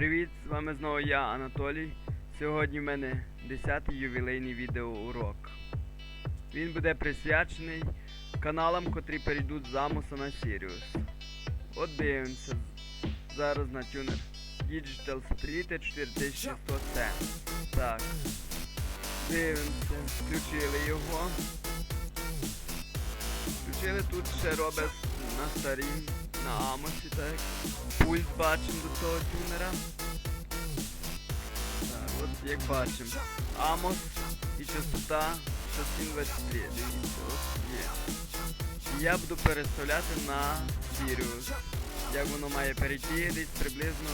Привіт, з вами знову я, Анатолій. Сьогодні в мене 10-й ювілейний відеоурок. Він буде присвячений каналам, котрі перейдуть з Амуса на Сіріус. От дивимося зараз на тюнер Digital Street 4100C. Так. Дивимося, включили його. Включили тут ще робить на старім, на Амосі, так. Пульс бачимо до цього тюнера. Так, от як бачимо. Амос і частота 623. Дивіться, от є. Я буду переставляти на Sirius. Як воно має перейти десь приблизно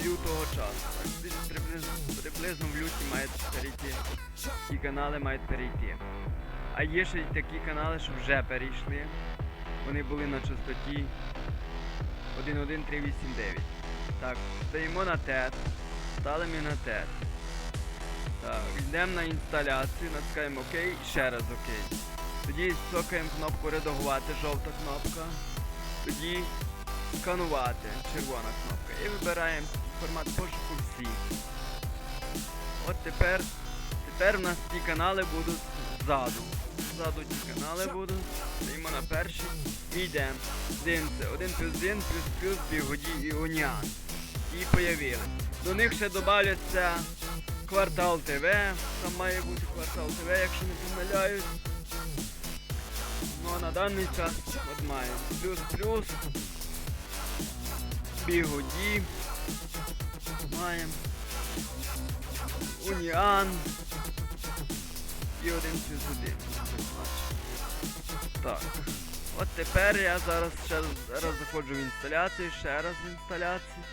з лютого часу. Десь приблизно, приблизно в люті мають перейти. Ті канали мають перейти. А є ще й такі канали, що вже перейшли. Вони були на частоті 11389. Так, стоїмо на TET. Стали ми на TET. Так, йдемо на інсталяцію, натискаємо ОК ще раз ОК. Тоді цокаємо кнопку редагувати, жовта кнопка. Тоді сканувати, червона кнопка. І вибираємо формат пошуку всі. От тепер, тепер у нас ті канали будуть ззаду. Ззаду ті канали будуть. Стоїмо на першій і йдемо. Дивимося, 1 плюс 1 плюс плюс бігоді і уніан. І появили. До них ще додаються квартал ТВ. Там має бути квартал ТВ, якщо не помиляюсь. Ну а на даний час от маємо плюс плюс. Бігоді. Маємо. Уніан. І один один. Так. От тепер я зараз ще раз заходжу в інсталяцію, ще раз в інсталяцію.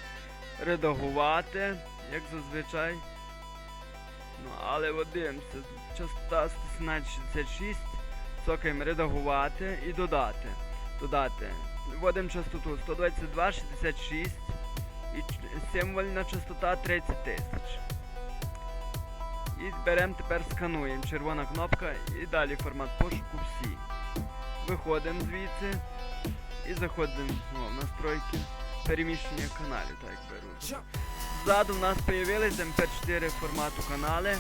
Редагувати, як зазвичай. Ну, але от дивимося, частота 11766, цокаємо редагувати і додати. Додати. Вводимо частоту 122,66 і символьна частота 30 тисяч. І беремо тепер скануємо. Червона кнопка і далі формат пошуку всі. Виходимо звідси і заходимо ну, в настройки переміщення каналів, так беру. Ззаду в нас з'явилися MP4 формату канали.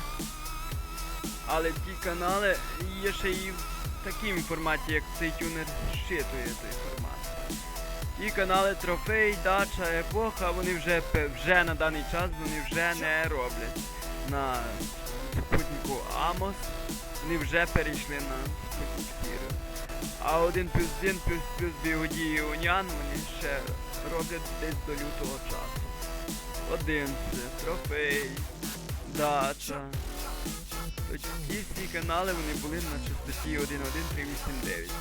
Але ті канали є ще і в такому форматі, як цей тюнер щитує той формат. І канали трофей, дача, епоха, вони вже, вже на даний час вони вже не роблять на спутнику Amos. Вони вже перейшли на спутник Sirius. А 1 плюс 1 плюс плюс бігоді і уніан вони ще роблять десь до лютого часу. Одинці, трофей, дача. Ті всі канали вони були на частоті 11389.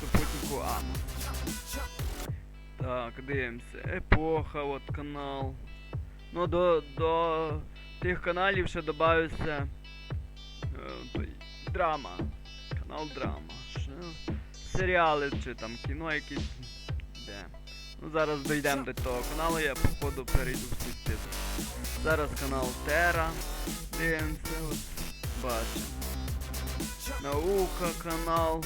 Супутнику Ама. Так, дивимося. Епоха, от канал. Ну до, до тих каналів ще додався е, драма. Канал драма. Ще серіали чи там кіно якісь. Де. Ну зараз дійдемо до того каналу, я походу перейду в список. Зараз канал Тера. Дивимося, от бачимо. Наука канал,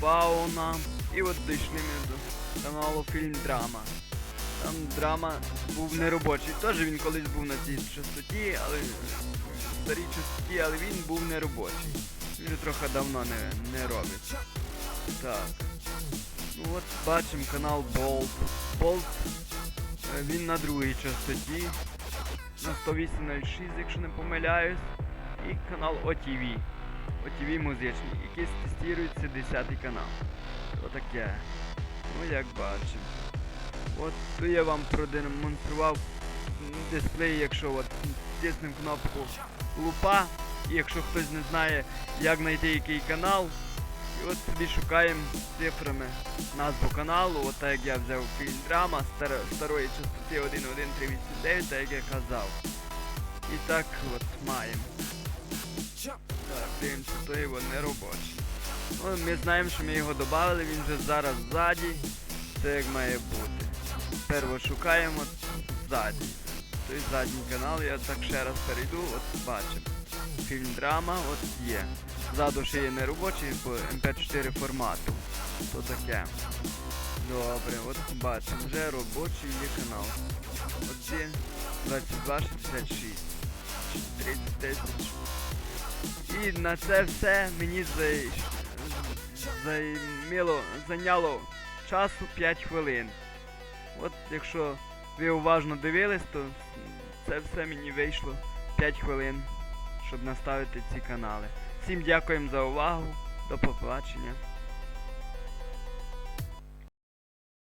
Фауна. І от дійшли ми до каналу Фільм Драма. Там драма був неробочий. Теж він колись був на цій частоті, але старій частоті, але він був неробочий. Він трохи давно не, не робить. Так. Ну от бачимо канал Bolt. Bolt е, він на другій частоті. На 108.06, якщо не помиляюсь. І канал OTV. OTV музичний, який тестується 10 канал. Отаке. Ну як бачимо. От я вам продемонстрував дисплей, якщо от тиснемо кнопку лупа, і якщо хтось не знає, як знайти який канал, і от тоді шукаємо цифрами назву каналу, от так як я взяв фільм драма стар, старої частоти 11389, так як я казав. І так от маємо. Дивимося, то його не робочий. Ну, ми знаємо, що ми його додали, він вже зараз ззаді. Це як має бути. От шукаємо ззаді. Той задній канал, я так ще раз перейду, от бачимо. Фільм драма, от є. Ззаду ще є неробочий по MP4 формату. То таке. Добре, от бачимо, вже робочий є канал. 22, 66. 30 тисяч. І на це все мені зай... займіло, зайняло часу 5 хвилин. От якщо ви уважно дивились, то це все мені вийшло 5 хвилин, щоб наставити ці канали. Всім дякуємо за увагу. До побачення.